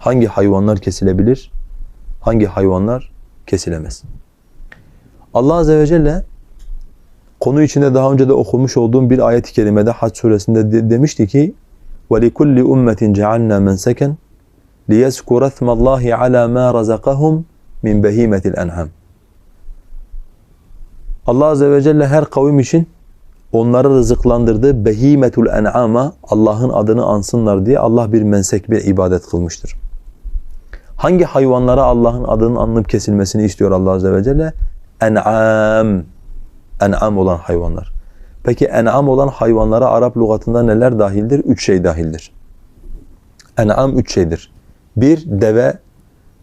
hangi hayvanlar kesilebilir, hangi hayvanlar kesilemez. Allah Azze ve Celle konu içinde daha önce de okumuş olduğum bir ayet-i kerimede Hac suresinde de- demişti ki وَلِكُلِّ أُمَّةٍ جَعَلْنَا مَنْسَكًا لِيَذْكُرَ اسْمَ اللّٰهِ عَلَى مَا رَزَقَهُمْ مِنْ بَهِيمَةِ الْاَنْعَامِ Allah Azze ve Celle her kavim için onları rızıklandırdığı behimetul en'ama Allah'ın adını ansınlar diye Allah bir mensek bir ibadet kılmıştır. Hangi hayvanlara Allah'ın adının anılıp kesilmesini istiyor Allah Azze ve Celle? En'am. En'am olan hayvanlar. Peki en'am olan hayvanlara Arap lügatında neler dahildir? Üç şey dahildir. En'am üç şeydir. Bir, deve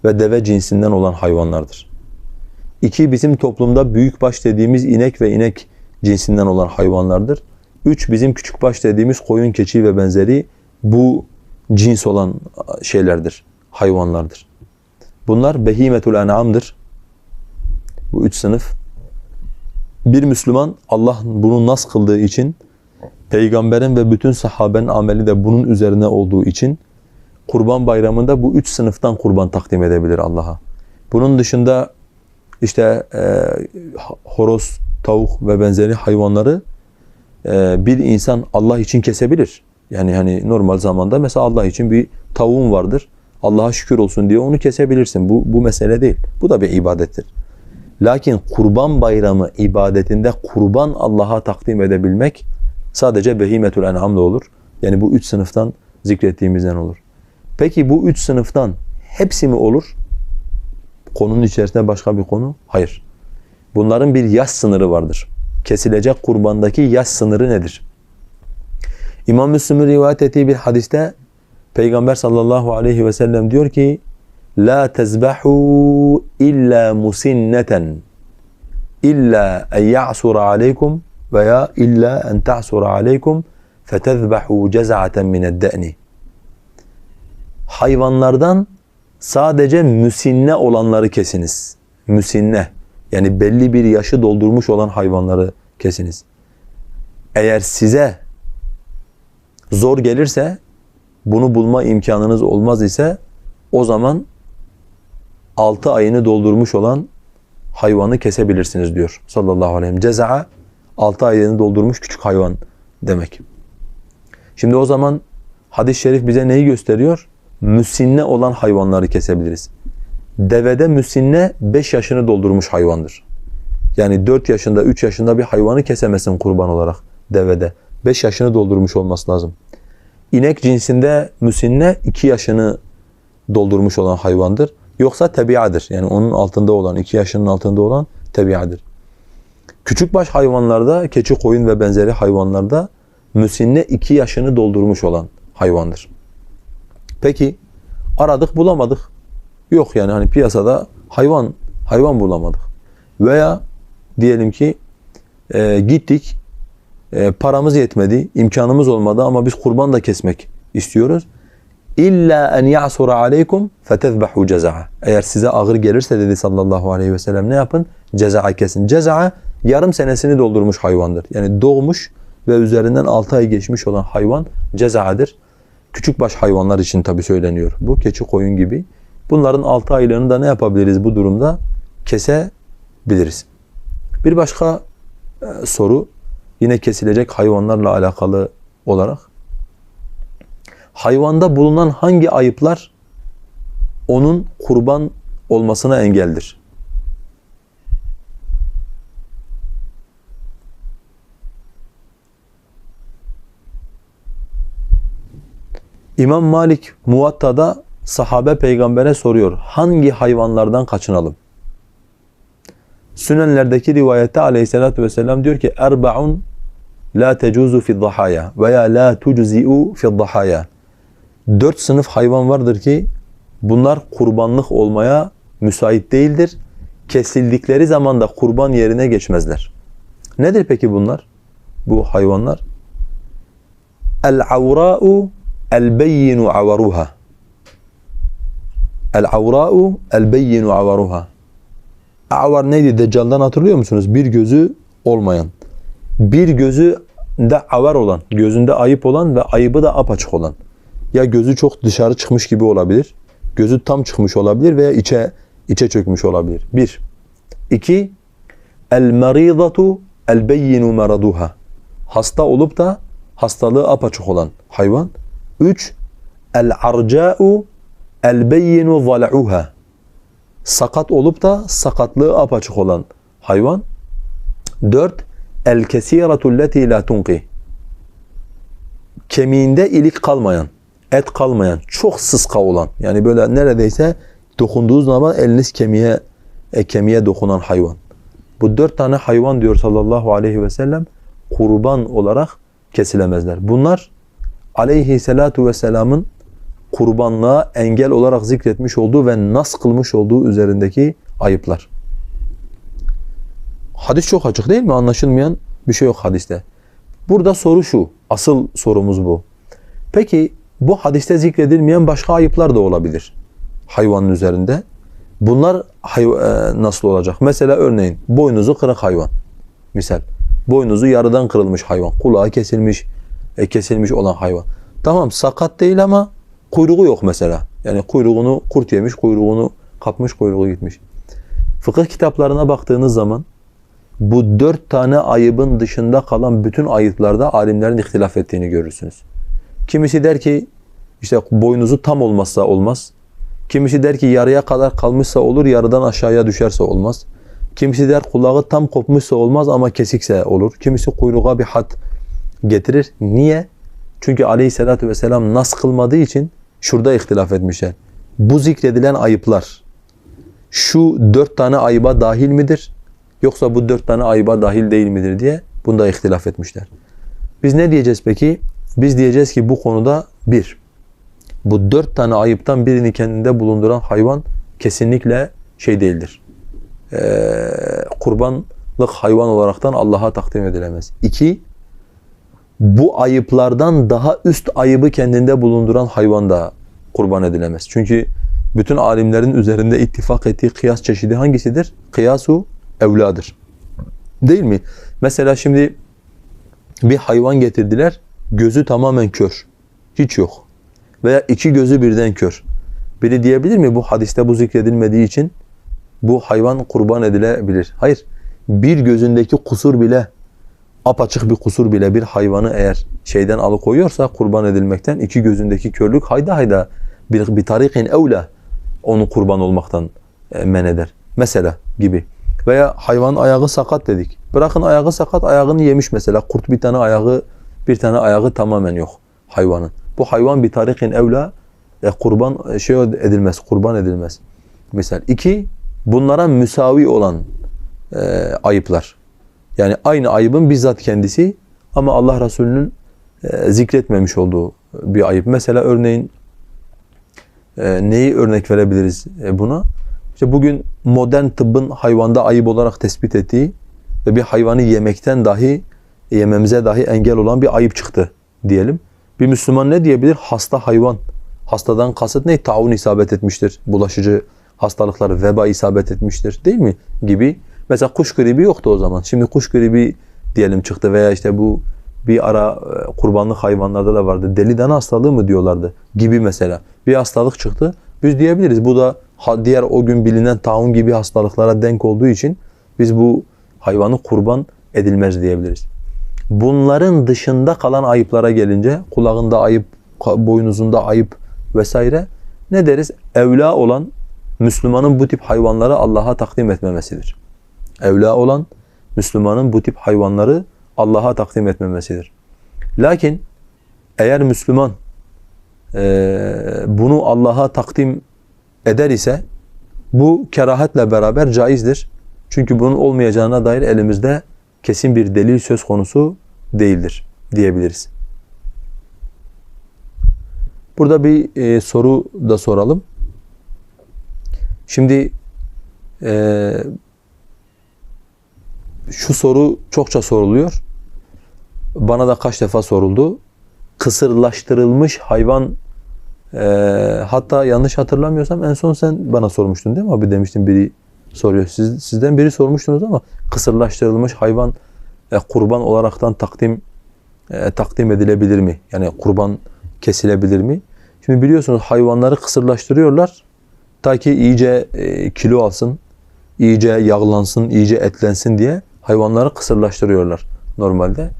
ve deve cinsinden olan hayvanlardır. İki, bizim toplumda büyükbaş dediğimiz inek ve inek cinsinden olan hayvanlardır. Üç, bizim küçükbaş dediğimiz koyun, keçi ve benzeri bu cins olan şeylerdir, hayvanlardır. Bunlar behimetul en'amdır. Bu üç sınıf. Bir Müslüman Allah bunu nas kıldığı için, peygamberin ve bütün sahabenin ameli de bunun üzerine olduğu için kurban bayramında bu üç sınıftan kurban takdim edebilir Allah'a. Bunun dışında işte e, horoz, tavuk ve benzeri hayvanları e, bir insan Allah için kesebilir. Yani hani normal zamanda mesela Allah için bir tavuğun vardır. Allah'a şükür olsun diye onu kesebilirsin. Bu, bu mesele değil. Bu da bir ibadettir. Lakin kurban bayramı ibadetinde kurban Allah'a takdim edebilmek sadece behimetül en'amda olur. Yani bu üç sınıftan zikrettiğimizden olur. Peki bu üç sınıftan hepsi mi olur? Konunun içerisinde başka bir konu? Hayır. Bunların bir yaş sınırı vardır. Kesilecek kurbandaki yaş sınırı nedir? İmam Müslim'in rivayet ettiği bir hadiste Peygamber sallallahu aleyhi ve sellem diyor ki La tezbahu illa musinneten illa en ya'sura aleykum veya illa en ta'sura aleykum fetezbahu cez'aten mined-de'ni Hayvanlardan sadece müsinne olanları kesiniz. Müsinne yani belli bir yaşı doldurmuş olan hayvanları kesiniz. Eğer size zor gelirse bunu bulma imkanınız olmaz ise o zaman 6 ayını doldurmuş olan hayvanı kesebilirsiniz diyor sallallahu aleyhi ve sellem. Ceza'a 6 ayını doldurmuş küçük hayvan demek. Şimdi o zaman hadis-i şerif bize neyi gösteriyor? Müsinne olan hayvanları kesebiliriz. Devede müsinne 5 yaşını doldurmuş hayvandır. Yani 4 yaşında, 3 yaşında bir hayvanı kesemesin kurban olarak devede. 5 yaşını doldurmuş olması lazım. İnek cinsinde müsinne 2 yaşını doldurmuş olan hayvandır. Yoksa tebiadır. Yani onun altında olan, 2 yaşının altında olan tebiadır. Küçükbaş hayvanlarda, keçi, koyun ve benzeri hayvanlarda müsinne 2 yaşını doldurmuş olan hayvandır. Peki aradık bulamadık. Yok yani hani piyasada hayvan hayvan bulamadık. Veya diyelim ki e, gittik e, paramız yetmedi, imkanımız olmadı ama biz kurban da kesmek istiyoruz. İlla en ya'sura aleykum fetezbahu ceza'a. Eğer size ağır gelirse dedi sallallahu aleyhi ve sellem ne yapın? Ceza'a kesin. Ceza'a yarım senesini doldurmuş hayvandır. Yani doğmuş ve üzerinden 6 ay geçmiş olan hayvan ceza'dır. Küçükbaş hayvanlar için tabi söyleniyor. Bu keçi koyun gibi. Bunların 6 aylığını da ne yapabiliriz bu durumda? Kesebiliriz. Bir başka e, soru yine kesilecek hayvanlarla alakalı olarak. Hayvanda bulunan hangi ayıplar onun kurban olmasına engeldir? İmam Malik Muvatta'da sahabe peygambere soruyor. Hangi hayvanlardan kaçınalım? Sünenlerdeki rivayette aleyhissalatü vesselam diyor ki Erba'un la tecuzu fi dhahaya veya la tuczi'u fi dhahaya. Dört sınıf hayvan vardır ki bunlar kurbanlık olmaya müsait değildir. Kesildikleri zaman da kurban yerine geçmezler. Nedir peki bunlar? Bu hayvanlar. El-avra'u el-beyyinu avaruha. El-avra'u el-beyyinu avaruha. Avar neydi? Deccal'dan hatırlıyor musunuz? Bir gözü olmayan. Bir gözü de avar olan, gözünde ayıp olan ve ayıbı da apaçık olan. Ya gözü çok dışarı çıkmış gibi olabilir. Gözü tam çıkmış olabilir veya içe içe çökmüş olabilir. Bir. İki. El maridatu el beyyinu maraduha. Hasta olup da hastalığı apaçık olan hayvan. Üç. El arca'u el beyyinu zal'uha. Sakat olup da sakatlığı apaçık olan hayvan. Dört. El kesiratu leti la tunqi. Kemiğinde ilik kalmayan, et kalmayan, çok sıska olan. Yani böyle neredeyse dokunduğu zaman eliniz kemiğe e, kemiğe dokunan hayvan. Bu dört tane hayvan diyor sallallahu aleyhi ve sellem kurban olarak kesilemezler. Bunlar aleyhissalatu vesselamın kurbanlığa engel olarak zikretmiş olduğu ve nas kılmış olduğu üzerindeki ayıplar. Hadis çok açık değil mi? Anlaşılmayan bir şey yok hadiste. Burada soru şu, asıl sorumuz bu. Peki bu hadiste zikredilmeyen başka ayıplar da olabilir hayvanın üzerinde. Bunlar e, nasıl olacak? Mesela örneğin boynuzu kırık hayvan. Misal boynuzu yarıdan kırılmış hayvan, kulağı kesilmiş, e, kesilmiş olan hayvan. Tamam sakat değil ama kuyruğu yok mesela. Yani kuyruğunu kurt yemiş, kuyruğunu kapmış, kuyruğu gitmiş. Fıkıh kitaplarına baktığınız zaman bu dört tane ayıbın dışında kalan bütün ayıplarda alimlerin ihtilaf ettiğini görürsünüz. Kimisi der ki işte boynuzu tam olmazsa olmaz. Kimisi der ki yarıya kadar kalmışsa olur, yarıdan aşağıya düşerse olmaz. Kimisi der kulağı tam kopmuşsa olmaz ama kesikse olur. Kimisi kuyruğa bir hat getirir. Niye? Çünkü aleyhissalatü vesselam nas kılmadığı için şurada ihtilaf etmişler. Bu zikredilen ayıplar şu dört tane ayıba dahil midir? Yoksa bu dört tane ayıba dahil değil midir diye bunda ihtilaf etmişler. Biz ne diyeceğiz peki? Biz diyeceğiz ki bu konuda bir, bu dört tane ayıptan birini kendinde bulunduran hayvan kesinlikle şey değildir. Ee, kurbanlık hayvan olaraktan Allah'a takdim edilemez. İki, bu ayıplardan daha üst ayıbı kendinde bulunduran hayvan da kurban edilemez. Çünkü bütün alimlerin üzerinde ittifak ettiği kıyas çeşidi hangisidir? Kıyasu evladır. Değil mi? Mesela şimdi bir hayvan getirdiler, gözü tamamen kör. Hiç yok. Veya iki gözü birden kör. Biri diyebilir mi bu hadiste bu zikredilmediği için bu hayvan kurban edilebilir? Hayır. Bir gözündeki kusur bile apaçık bir kusur bile bir hayvanı eğer şeyden alıkoyuyorsa kurban edilmekten iki gözündeki körlük hayda hayda bir, bir tarikin evla onu kurban olmaktan e, men eder. Mesela gibi. Veya hayvan ayağı sakat dedik. Bırakın ayağı sakat ayağını yemiş mesela. Kurt bir tane ayağı bir tane ayağı tamamen yok hayvanın. Bu hayvan bir tarikin evla e, kurban e, şey edilmez, kurban edilmez. Misal iki bunlara müsavi olan e, ayıplar. Yani aynı ayıbın bizzat kendisi ama Allah Resulü'nün e, zikretmemiş olduğu bir ayıp. Mesela örneğin e, neyi örnek verebiliriz e, buna? İşte bugün modern tıbbın hayvanda ayıp olarak tespit ettiği ve bir hayvanı yemekten dahi yememize dahi engel olan bir ayıp çıktı diyelim. Bir Müslüman ne diyebilir? Hasta hayvan. Hastadan kasıt ne? Taun isabet etmiştir. Bulaşıcı hastalıklar, veba isabet etmiştir değil mi? Gibi. Mesela kuş gribi yoktu o zaman. Şimdi kuş gribi diyelim çıktı veya işte bu bir ara e, kurbanlık hayvanlarda da vardı. Deli dana hastalığı mı diyorlardı gibi mesela. Bir hastalık çıktı. Biz diyebiliriz bu da diğer o gün bilinen taun gibi hastalıklara denk olduğu için biz bu hayvanı kurban edilmez diyebiliriz. Bunların dışında kalan ayıplara gelince kulağında ayıp, boynuzunda ayıp vesaire ne deriz? Evla olan Müslümanın bu tip hayvanları Allah'a takdim etmemesidir. Evla olan Müslümanın bu tip hayvanları Allah'a takdim etmemesidir. Lakin eğer Müslüman e, bunu Allah'a takdim eder ise bu kerahetle beraber caizdir. Çünkü bunun olmayacağına dair elimizde kesin bir delil söz konusu değildir diyebiliriz. Burada bir e, soru da soralım. Şimdi e, şu soru çokça soruluyor. Bana da kaç defa soruldu. Kısırlaştırılmış hayvan e, hatta yanlış hatırlamıyorsam en son sen bana sormuştun değil mi abi demiştin biri soruyor. Siz, sizden biri sormuştunuz ama kısırlaştırılmış hayvan e, kurban olaraktan takdim e, takdim edilebilir mi? Yani kurban kesilebilir mi? Şimdi biliyorsunuz hayvanları kısırlaştırıyorlar. Ta ki iyice e, kilo alsın, iyice yağlansın, iyice etlensin diye hayvanları kısırlaştırıyorlar normalde.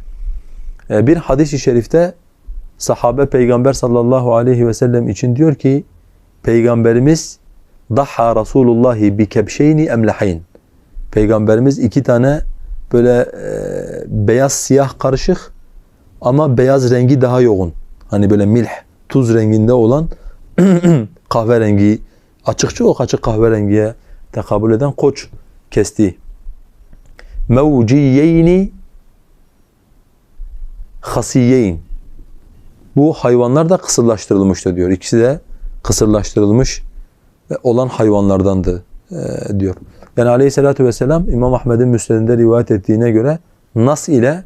E, bir hadis-i şerifte sahabe peygamber sallallahu aleyhi ve sellem için diyor ki peygamberimiz daha Resulullahi bi kebşeyni emlahayn. Peygamberimiz iki tane böyle e, beyaz siyah karışık ama beyaz rengi daha yoğun. Hani böyle milh, tuz renginde olan kahverengi, açık çok açık kahverengiye tekabül eden koç kesti. Mevciyeyni hasiyeyn. Bu hayvanlar da kısırlaştırılmıştı diyor. İkisi de kısırlaştırılmış olan hayvanlardandı e, diyor. Yani aleyhissalatü vesselam İmam Ahmed'in müsnedinde rivayet ettiğine göre nas ile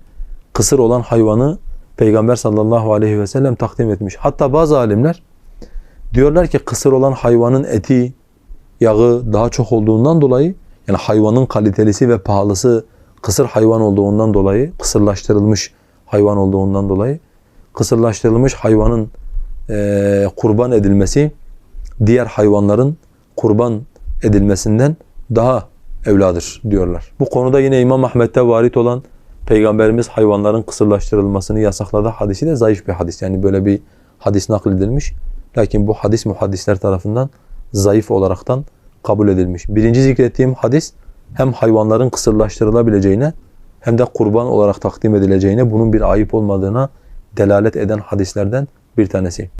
kısır olan hayvanı Peygamber sallallahu aleyhi ve sellem takdim etmiş. Hatta bazı alimler diyorlar ki kısır olan hayvanın eti, yağı daha çok olduğundan dolayı yani hayvanın kalitelisi ve pahalısı kısır hayvan olduğundan dolayı, kısırlaştırılmış hayvan olduğundan dolayı kısırlaştırılmış hayvanın e, kurban edilmesi diğer hayvanların kurban edilmesinden daha evladır diyorlar. Bu konuda yine İmam Ahmet'te varit olan Peygamberimiz hayvanların kısırlaştırılmasını yasakladı hadisi de zayıf bir hadis. Yani böyle bir hadis nakledilmiş. Lakin bu hadis muhaddisler tarafından zayıf olaraktan kabul edilmiş. Birinci zikrettiğim hadis hem hayvanların kısırlaştırılabileceğine hem de kurban olarak takdim edileceğine bunun bir ayıp olmadığına delalet eden hadislerden bir tanesi.